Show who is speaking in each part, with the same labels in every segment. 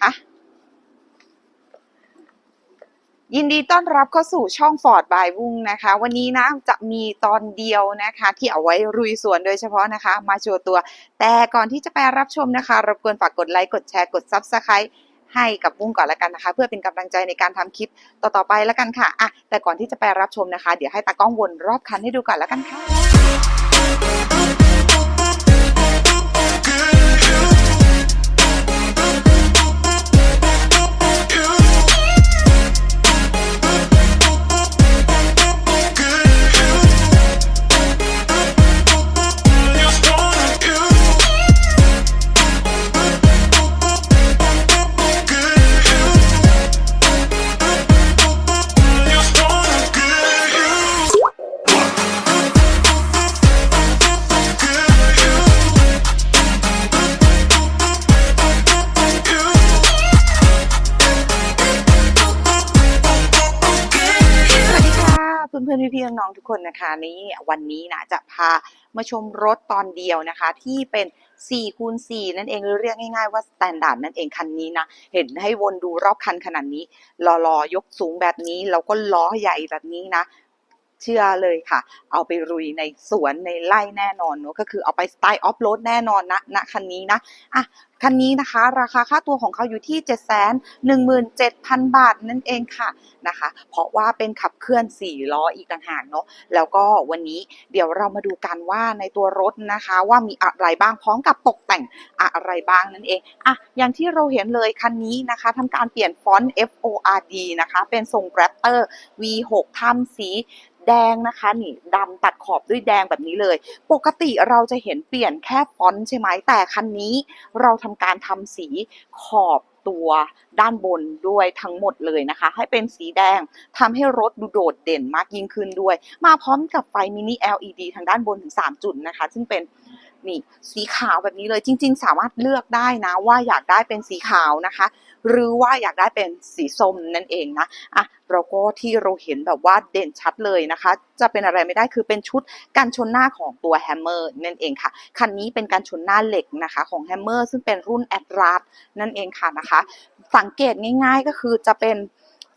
Speaker 1: คะ ยินดีต้อนรับเข้าสู่ช่องฟอร์ดบายวุ้งนะคะ วันนี้นะจะมีตอนเดียวนะคะ ที่เอาไว้รุยสวนโดยเฉพาะนะคะ มาโชว์ตัว แต่ก่อนที่จะไปรับชมนะคะรบกวนฝากกดไลค์กดแชร์กด Subscribe ให้กับวุ้งก่อนละกันนะคะ เพื่อเป็นกำลังใจในการทำคลิปต่อๆไปล้วกันค่ะอะแต่ก่อนที่จะไปรับชมนะคะ เดี๋ยวให้ตากล้องวนรอบคันให้ดูก่อนละกันค่ะ อนพื่อนๆพี่ๆน้องๆทุกคนนะคะนี่วันนี้นะจะพามาชมรถตอนเดียวนะคะ ที่เป็น4คูณ4นั่นเองหรือเรียกง่ายๆว่าสแตนดาร์ดนั่นเองคันนี้นะ เห็นให้วนดูรอบคันขนาดนี้รอๆยกสูงแบบนี้แล้วก็ล้อใหญ่แบบนี้นะเชื่อเลยค่ะ เอาไปรุยในสวนในไร่แน่นอนเนอะก็คือเอาไปสไตล์ออฟโรดแน่นอนนะณคันนี้นะอะ คันนี้นะคะ ราคาค่าตัวของเขาอยู่ที่ 7 1 7 0 0 0 บาทนั่นเองค่ะนะคะ เพราะว่าเป็นขับเคลื่อน 4 ล้ออีกต่างหากเนาะแล้วก็วันนี้เดี๋ยวเรามาดูกันว่าในตัวรถนะคะว่ามีอะไรบ้างพร้อมกับตกแต่งอะไรบ้างนั่นเองอะอย่างที่เราเห็นเลยคันนี้นะคะทำการเปลี่ยนฟอนต์ F O R D นะคะ เป็นทรง Raptor V6 ทำสี แดงนะคะนี่ดำตัดขอบด้วยแดงแบบนี้เลย ปกติเราจะเห็นเปลี่ยนแค่ฟอนต์ใช่ไหมแต่คันนี้เราทำการทำสีขอบตัวด้านบนด้วยทั้งหมดเลยนะคะ ให้เป็นสีแดงทำให้รถดูโดดเด่นมากยิ่งขึ้นด้วย มาพร้อมกับไฟมินิ LED ทางด้านบนถึง 3 จุดนะคะ ซึ่งเป็นนี่สีขาวแบบนี้เลยจริง ๆ สามารถเลือกได้นะว่าอยากได้เป็นสีขาวนะคะ หรือว่าอยากได้เป็นสีส้มนั่นเองนะอะเราก็ที่เราเห็นแบบว่าเด่นชัดเลยนะคะ จะเป็นอะไรไม่ได้คือเป็นชุดกันชนหน้าของตัวแฮมเมอร์นั่นเองค่ะ คันนี้เป็นการชนหน้าเหล็กนะคะของแฮมเมอร์ซึ่งเป็นรุ่นแอดรัสนั่นเองค่ะนะคะ สังเกตง่าย ๆก็คือจะเป็น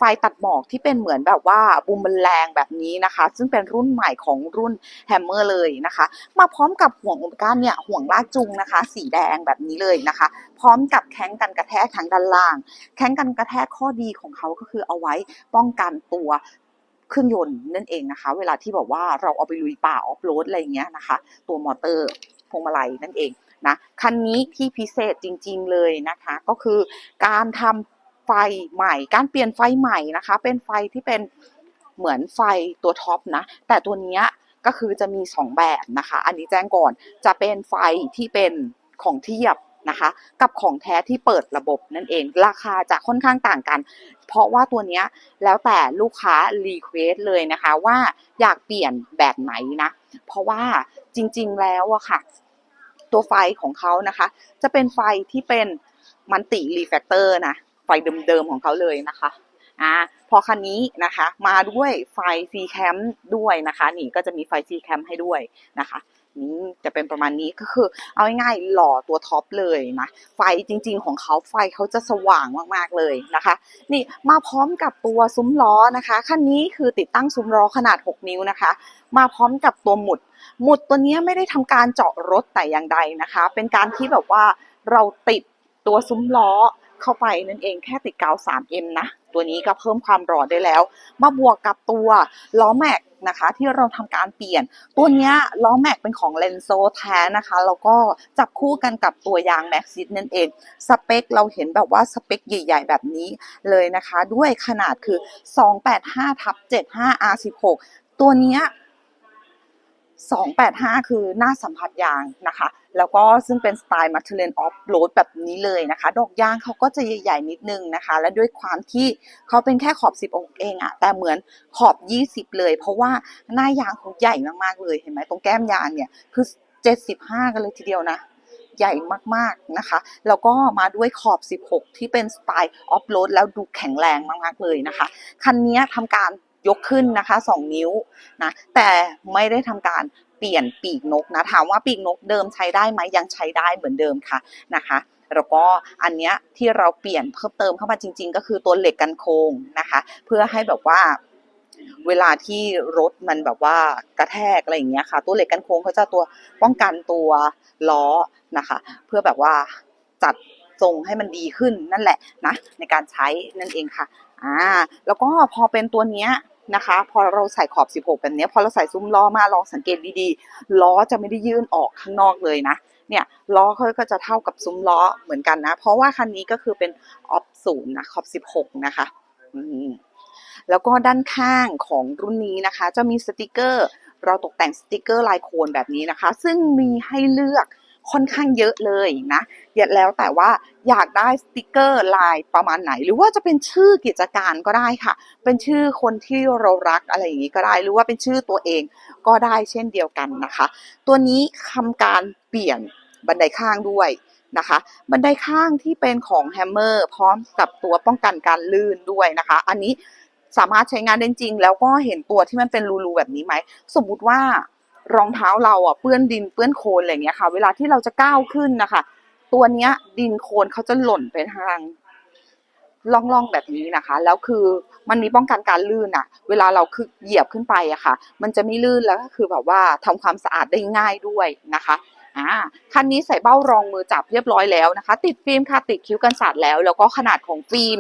Speaker 1: ฟตัดหมอกที่เป็นเหมือนแบบว่าบูมเบแรงแบบนี้นะคะ ซึ่งเป็นรุ่นใหม่ของรุ่นแฮมเมอร์เลยนะคะ มาพร้อมกับห่วงอุปกรณ์เนี่ยห่วงลากจูงนะคะ สีแดงแบบนี้เลยนะคะ พร้อมกับแข้งกันกระแทกทางด้านล่าง แข้งกันกระแทกข้อดีของเขาก็คือเอาไว้ป้องกันตัวเครื่องยนต์นั่นเองนะคะ เวลาที่แบบว่าเราเอาไปลุยป่าออฟโรดอะไรอย่างเงี้ยนะคะ ตัวมอเตอร์พวงมาลัยนั่นเองนะคันนี้ที่พิเศษจริงๆเลยนะคะ ก็คือการทำ ไฟใหม่ การเปลี่ยนไฟใหม่นะคะ เป็นไฟที่เป็นเหมือนไฟตัวท็อปนะ แต่ตัวนี้ก็คือจะมีสองแบบนะคะ อันนี้แจ้งก่อน จะเป็นไฟที่เป็นของเทียบนะคะ กับของแท้ที่เปิดระบบนั่นเอง ราคาจะค่อนข้างต่างกัน เพราะว่าตัวนี้แล้วแต่ลูกค้ารีเควสเลยนะคะว่าอยากเปลี่ยนแบบไหนนะ เพราะว่าจริงๆแล้วอะค่ะ ตัวไฟของเขานะคะ จะเป็นไฟที่เป็นมันติรีแฟกเตอร์นะ ไฟเดิมๆของเขาเลยนะคะอ่าพอคันนี้นะคะมาด้วยไฟ C cam ด้วยนะคะนี่ก็จะมีไฟ C cam ให้ด้วยนะคะนี่จะเป็นประมาณนี้ก็คือ เอาง่ายๆหล่อตัวท็อปเลยนะไฟจริง ๆ ของเขาไฟเขาจะสว่างมากๆเลยนะคะ นี่มาพร้อมกับตัวซุ้มล้อนะคะคันนี้คือติดตั้งซุ้มล้อขนาด 6 นิ้วนะคะ มาพร้อมกับตัวหมุด หมุดตัวนี้ไม่ได้ทำการเจาะรถแต่อย่างใดนะคะ เป็นการที่แบบว่าเราติดตัวซุ้มล้อ เข้าไปนั่นเองแค่ติดกาว 3M นะ ตัวนี้ก็เพิ่มความร้อนได้แล้ว มาบวกกับตัวล้อแม็กนะคะที่เราทำการเปลี่ยน ตัวนี้ล้อแม็กเป็นของเลนโซแท้นะคะ แล้วก็จับคู่กันกับตัวยางแม็กซิสนั่นเอง สเปคเราเห็นแบบว่าสเปคใหญ่ ๆ แบบนี้เลยนะคะ ด้วยขนาดคือ 285ทับ75 R16 ตัวนี้ 285 คือหน้าสัมผัสยางนะคะ แล้วก็ซึ่งเป็นสไตล์มัทเทเลนออฟโรดแบบนี้เลยนะคะ ดอกยางเขาก็จะใหญ่ๆนิดนึงนะคะ และด้วยความที่เขาเป็นแค่ขอบ 10องเองอะแต่เหมือนขอบ 20 เลย เพราะว่าหน้ายางเขาใหญ่มากๆเลยเห็นไหมตรงแก้มยางเนี่ยคือ 75 กันเลยทีเดียวนะใหญ่มากๆนะคะ แล้วก็มาด้วยขอบ 16 ที่เป็นสไตล์ออฟโรดแล้วดูแข็งแรงมากๆเลยนะคะ คันนี้ทำการ ยกขึ้นนะคะ2นิ้วนะแต่ไม่ได้ทำการเปลี่ยนปีกนกนะถามว่าปีกนกเดิมใช้ได้ไหมยังใช้ได้เหมือนเดิมค่ะนะคะแล้วก็อันเนี้ยที่เราเปลี่ยนเพิ่มเติมเข้ามาจริง ๆ ก็คือตัวเหล็กกันโค้งนะคะ เพื่อให้แบบว่าเวลาที่รถมันแบบว่ากระแทกอะไรอย่างเงี้ยค่ะ ตัวเหล็กกันโค้งเขาจะตัวป้องกันตัวล้อนะคะ เพื่อแบบว่าจัดทรงให้มันดีขึ้นนั่นแหละนะในการใช้นั่นเองค่ะอ่าแล้วก็พอเป็นตัวเนี้ย นะคะ พอเราใส่ขอบ 16 แบบนี้พอเราใส่ซุ้มล้อมาลองสังเกตดีๆ ล้อจะไม่ได้ยื่นออกข้างนอกเลยนะ เนี่ยล้อเขาก็จะเท่ากับซุ้มล้อเหมือนกันนะ เพราะว่าคันนี้ก็คือเป็นออฟศูนย์นะขอบ 16 นะคะแล้วก็ด้านข้างของรุ่นนี้นะคะ จะมีสติกเกอร์ เราตกแต่งสติกเกอร์ลายโคนแบบนี้นะคะ ซึ่งมีให้เลือก ค่อนข้างเยอะเลยนะยแล้วแต่ว่าอยากได้สติกเกอร์ลายประมาณไหน หรือว่าจะเป็นชื่อกิจการก็ได้ค่ะ เป็นชื่อคนที่เรารักอะไรอย่างนี้ก็ได้ หรือว่าเป็นชื่อตัวเองก็ได้เช่นเดียวกันนะคะ ตัวนี้ทำการเปลี่ยนบันไดข้างด้วยนะคะบันไดข้างที่เป็นของแฮมเมอร์พร้อมกับตัวป้องกันการลื่นด้วยนะคะ อันนี้สามารถใช้งานได้จริง แล้วก็เห็นตัวที่มันเป็นรูๆแบบนี้ไหม สมมุติว่า รองเท้าเราอะเปื้อนดินเปื้อนโคลนอะไรเงี้ยค่ะ เวลาที่เราจะก้าวขึ้นนะคะ ตัวเนี้ยดินโคลนเขาจะหล่นไปทางล่องๆแบบนี้นะคะ แล้วคือมันมีป้องกันการลื่นอะเวลาเราคือเหยียบขึ้นไปอะค่ะ มันจะไม่ลื่นแล้วก็คือแบบว่าทำความสะอาดได้ง่ายด้วยนะคะอ่าคันนี้ใส่เบ้ารองมือจับเรียบร้อยแล้วนะคะ ติดฟิล์มค่ะติดคิ้วกันสาดแล้ว แล้วก็ขนาดของฟิล์ม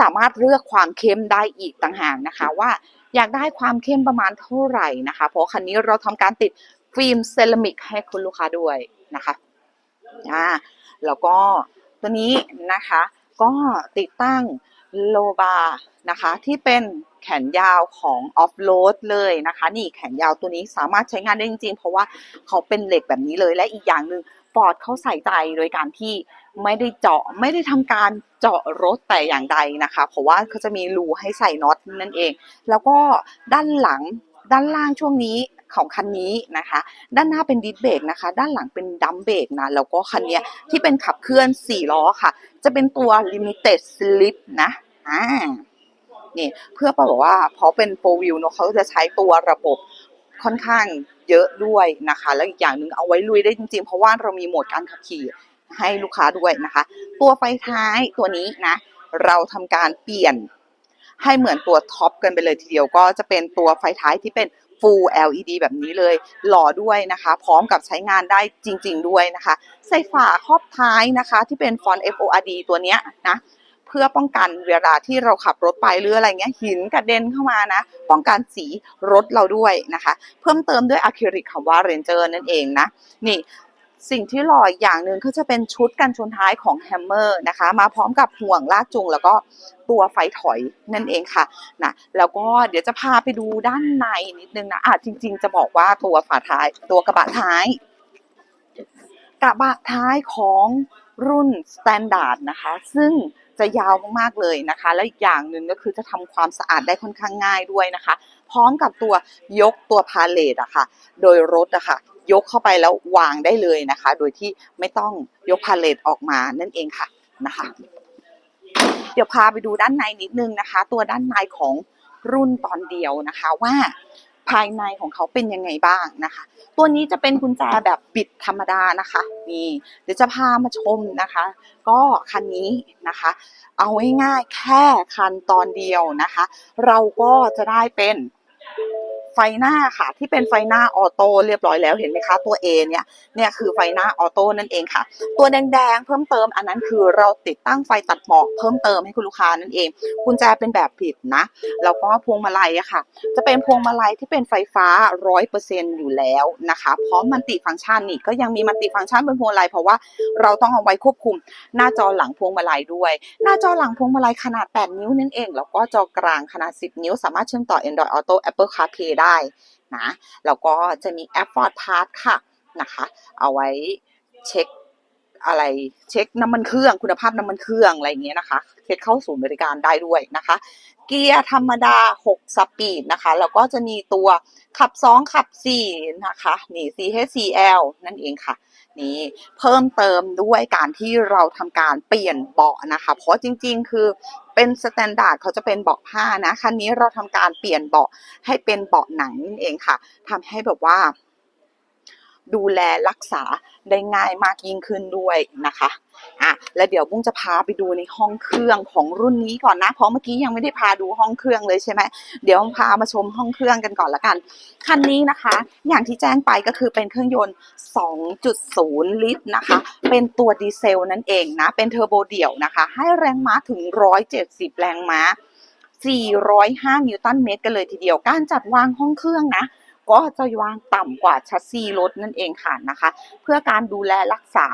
Speaker 1: สามารถเลือกความเข้มได้อีกต่างหากนะคะว่า อยากได้ความเข้มประมาณเท่าไหร่นะคะ เพราะคันนี้เราทำการติดฟิล์มเซรามิกให้คุณลูกค้าด้วยนะคะอ่าแล้วก็ตัวนี้นะคะก็ติดตั้งโลบาร์นะคะที่เป็นแขนยาวของออฟโรดเลยนะคะ นี่แขนยาวตัวนี้สามารถใช้งานได้จริงๆ เพราะว่าเขาเป็นเหล็กแบบนี้เลยและอีกอย่างหนึ่งฟอร์ดเขาใส่ใจโดยการที่ ไม่ได้เจาะไม่ได้ทำการเจาะรถแต่อย่างใดนะคะ เพราะว่าเขาจะมีรูให้ใส่น็อตนั่นเอง แล้วก็ด้านหลังด้านล่างช่วงนี้ของคันนี้นะคะ ด้านหน้าเป็นดิสเบรกนะคะ ด้านหลังเป็นดัมเบรกนะ แล้วก็คันนี้ที่เป็นขับเคลื่อน 4 ล้อค่ะ จะเป็นตัว limited slip นะอ่านี่เพื่อบอกว่าเพราะเป็นโฟวิวเนอะเขาจะใช้ตัวระบบค่อนข้างเยอะด้วยนะคะ แล้วอีกอย่างหนึ่งเอาไว้ลุยได้จริงๆ เพราะว่าเรามีโหมดการขับขี่ ให้ลูกค้าด้วยนะคะ ตัวไฟท้ายตัวนี้นะ เราทำการเปลี่ยนให้เหมือนตัวท็อปกันไปเลยทีเดียวก็จะเป็นตัวไฟท้ายที่เป็น Full LED แบบนี้เลยหล่อด้วยนะคะ พร้อมกับใช้งานได้จริง ๆ ด้วยนะคะ ใส่ฝาครอบท้ายนะคะ ที่เป็นฟอนต์ FORD ตัวเนี้ยนะเพื่อป้องกันเวลาที่เราขับรถไปหรืออะไรเงี้ยหินกระเด็นเข้ามานะ ป้องกันสีรถเราด้วยนะคะ เพิ่มเติมด้วยอะคริลิกคำว่า Ranger นั่นเองนะนี่ สิ่งที่หล่ออีกอย่างหนึ่งก็จะเป็นชุดกันชนท้ายของแฮมเมอร์นะคะ มาพร้อมกับห่วงลากจูงแล้วก็ตัวไฟถอยนั่นเองค่ะนะแล้วก็เดี๋ยวจะพาไปดูด้านในนิดนึงนะอะจริง ๆ จะบอกว่าตัวฝาท้ายตัวกระบะท้าย กระบะท้ายของรุ่นสแตนดาร์ดนะคะ ซึ่งจะยาวมากๆเลยนะคะ แล้วอีกอย่างหนึ่งก็คือจะทำความสะอาดได้ค่อนข้างง่ายด้วยนะคะ พร้อมกับตัวยกตัวพาเลทอะค่ะ โดยรถอะค่ะ ยกเข้าไปแล้ววางได้เลยนะคะ โดยที่ไม่ต้องยกพาเลทออกมานั่นเองค่ะนะคะ เดี๋ยวพาไปดูด้านในนิดนึงนะคะ ตัวด้านในของรุ่นตอนเดียวนะคะว่าภายในของเขาเป็นยังไงบ้างนะคะ ตัวนี้จะเป็นกุญแจแบบปิดธรรมดานะคะนี่เดี๋ยวจะพามาชมนะคะ ก็คันนี้นะคะ เอาง่ายๆแค่คันตอนเดียวนะคะ เราก็จะได้เป็น ไฟหน้าค่ะ ที่เป็นไฟหน้าออโต้เรียบร้อยแล้วเห็นไหมคะตัว A เนี่ยเนี่ยคือไฟหน้าออโต้นั่นเองค่ะ ตัวแดงๆเพิ่มเติมอันนั้นคือเราติดตั้งไฟตัดหมอกเพิ่มเติมให้คุณลูกค้านั่นเอง กุญแจเป็นแบบผิดนะแล้วก็พวงมาลัยอะค่ะ จะเป็นพวงมาลัยที่เป็นไฟฟ้า100%อยู่แล้วนะคะพร้อมมันติฟังก์ชันนี่ก็ยังมีมันติฟังก์ชันบนพวงมาลัยเพราะว่าเราต้องเอาไว้ควบคุม หน้าจอหลังพวงมาลัยด้วย หน้าจอหลังพวงมาลัยขนาด 8 นิ้วนั่นเองแล้วก็จอกลางขนาด 10 นิ้ว สามารถเชื่อมต่อ Android Auto Apple CarPlay ได้นะแล้วก็จะมีแอปฟอร์ดพาสค่ะนะคะ เอาไว้เช็ค อะไรเช็คน้ำมันเครื่องคุณภาพน้ำมันเครื่องอะไรอย่างเงี้ยนะคะเช็คเข้าศูนย์บริการได้ด้วยนะคะ เกียร์ธรรมดา 6 สปีดนะคะ แล้วก็จะมีตัวขับ 2 ขับ 4 นะคะนี่ CHCL นั่นเองค่ะนี่เพิ่มเติมด้วยการที่เราทำการเปลี่ยนเบาะนะคะ เพราะจริงๆ คือเป็นสแตนดาร์ดเขาจะเป็นเบาะผ้านะคันนี้เราทำการเปลี่ยนเบาะให้เป็นเบาะหนังนั่นเองค่ะทำให้แบบว่า ดูแลรักษาได้ง่ายมากยิ่งขึ้นด้วยนะคะอะแล้วเดี๋ยวบุ้งจะพาไปดูในห้องเครื่องของรุ่นนี้ก่อนนะ เพราะเมื่อกี้ยังไม่ได้พาดูห้องเครื่องเลยใช่ไหมเดี๋ยวพามาชมห้องเครื่องกันก่อนละกัน คันนี้นะคะ อย่างที่แจ้งไปก็คือเป็นเครื่องยนต์ 2.0 ลิตรนะคะ เป็นตัวดีเซลนั่นเองนะ เป็นเทอร์โบเดี่ยวนะคะ ให้แรงม้าถึง 170 แรงม้า405 นิวตันเมตรกันเลยทีเดียว การจัดวางห้องเครื่องนะ ก็จะวางต่ำกว่าชัสซีรถนั่นเองค่ะนะคะ เพื่อการดูแลรักษา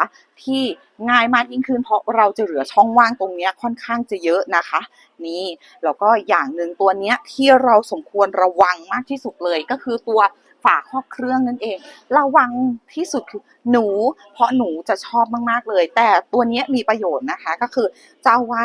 Speaker 1: ที่ง่ายมากยิ่งขึ้น เพราะเราจะเหลือช่องว่างตรงนี้ค่อนข้างจะเยอะนะคะ นี่แล้วก็อย่างหนึ่งตัวเนี้ยที่เราสมควรระวังมากที่สุดเลยก็คือตัวฝาครอบเครื่องนั่นเอง ระวังที่สุดคือหนู เพราะหนูจะชอบมากๆเลย แต่ตัวนี้มีประโยชน์นะคะก็คือจะไว้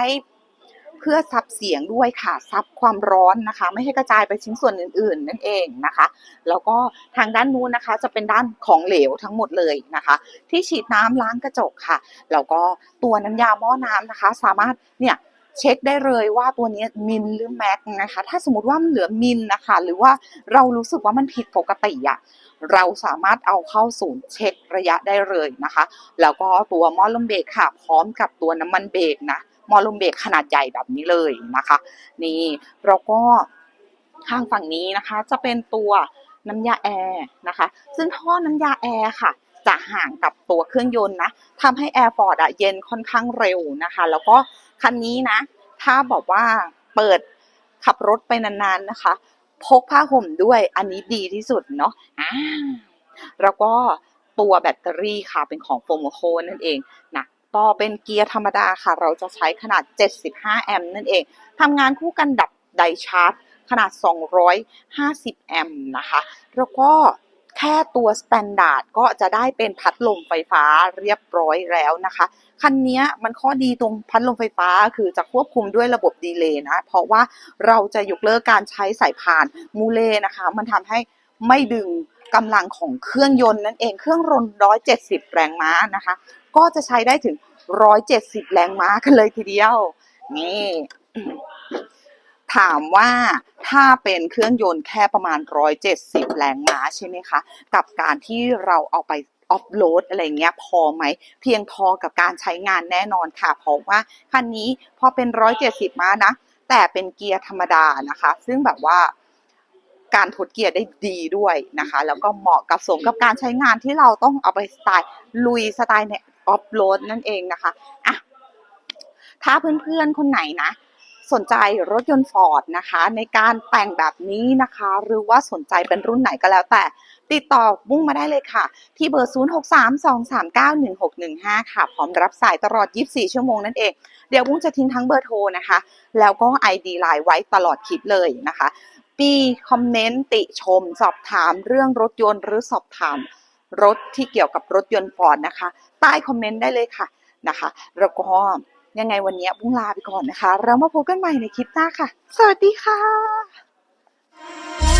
Speaker 1: เพื่อซับเสียงด้วยค่ะซับความร้อนนะคะ ไม่ให้กระจายไปชิ้นส่วนอื่น ๆ นั่นเองนะคะ แล้วก็ทางด้านนู้นนะคะ จะเป็นด้านของเหลวทั้งหมดเลยนะคะ ที่ฉีดน้ำล้างกระจกค่ะแล้วก็ตัวน้ำยาหม้อน้ำนะคะ สามารถเนี่ยเช็คได้เลยว่าตัวนี้มินหรือแม็กนะคะ ถ้าสมมติว่ามันเหลือมินนะคะ หรือว่าเรารู้สึกว่ามันผิดปกติอะเราสามารถเอาเข้าศูนย์เช็คระยะได้เลยนะคะ แล้วก็ตัวหม้อลมเบรกค่ะ พร้อมกับตัวน้ำมันเบรกนะ มอลมเบรกขนาดใหญ่แบบนี้เลยนะคะ นี่แล้วก็ข้างฝั่งนี้นะคะ จะเป็นตัวน้ำยาแอร์นะคะ ซึ่งท่อน้ำยาแอร์ค่ะ จะห่างกับตัวเครื่องยนต์นะทำให้แอร์ฟอร์ดอะเย็นค่อนข้างเร็วนะคะ แล้วก็คันนี้นะ ถ้าบอกว่าเปิดขับรถไปนานๆนะคะ พกผ้าห่มด้วยอันนี้ดีที่สุดเนาะอ่าแล้วก็ตัวแบตเตอรี่ค่ะเป็นของโฟมโคนั่นเองนะ ต่อเป็นเกียร์ธรรมดาค่ะ เราจะใช้ขนาด 75 แอมป์นั่นเองทำงานคู่กันดับไดชาร์จ ขนาด 250 แอมป์นะคะ แล้วก็แค่ตัวสแตนดาร์ดก็จะได้เป็นพัดลมไฟฟ้าเรียบร้อยแล้วนะคะ คันนี้มันข้อดีตรงพัดลมไฟฟ้าคือจะควบคุมด้วยระบบดีเลย์นะ เพราะว่าเราจะยกเลิกการใช้สายพานมูเล่นะคะ มันทำให้ไม่ดึงกำลังของเครื่องยนต์นั่นเอง เครื่องรน170 แรงม้านะคะ ก็จะใช้ได้ถึง 170 แรงม้ากันเลยทีเดียว นี่ ถามว่าถ้าเป็นเครื่องยนต์แค่ประมาณ 170 แรงม้าใช่ไหมคะ กับการที่เราเอาไปออฟโหลดอะไรเงี้ยพอไหม เพียงพอกับการใช้งานแน่นอนค่ะ เพราะว่าคันนี้พอเป็น 170 ม้านะ แต่เป็นเกียร์ธรรมดานะคะ ซึ่งแบบว่าการทดเกียร์ได้ดีด้วยนะคะ แล้วก็เหมาะกับสมกับการใช้งานที่เราต้องเอาไปสไตล์ลุยสไตล์เนี่ย ออฟโรดนั่นเองนะคะอะถ้าเพื่อนๆคนไหนนะ สนใจรถยนต์ฟอร์ดนะคะ ในการแต่งแบบนี้นะคะ หรือว่าสนใจเป็นรุ่นไหนก็แล้วแต่ ติดต่อบุ้งมาได้เลยค่ะ ที่เบอร์ 0632391615 ค่ะ พร้อมรับสายตลอด 24 ชั่วโมงนั่นเอง เดี๋ยวบุ้งจะทิ้งทั้งเบอร์โทรนะคะ แล้วก็ ID ไลน์ไว้ตลอดคลิปเลยนะคะมีคอมเมนต์ติชม สอบถามเรื่องรถยนต์หรือสอบถาม รถที่เกี่ยวกับรถยนต์ฟอร์ดนะคะ ใต้คอมเมนต์ได้เลยค่ะนะคะ แล้วก็ยังไงวันนี้บุ้งลาไปก่อนนะคะ เรามาพบกันใหม่ในคลิปหน้าค่ะ สวัสดีค่ะ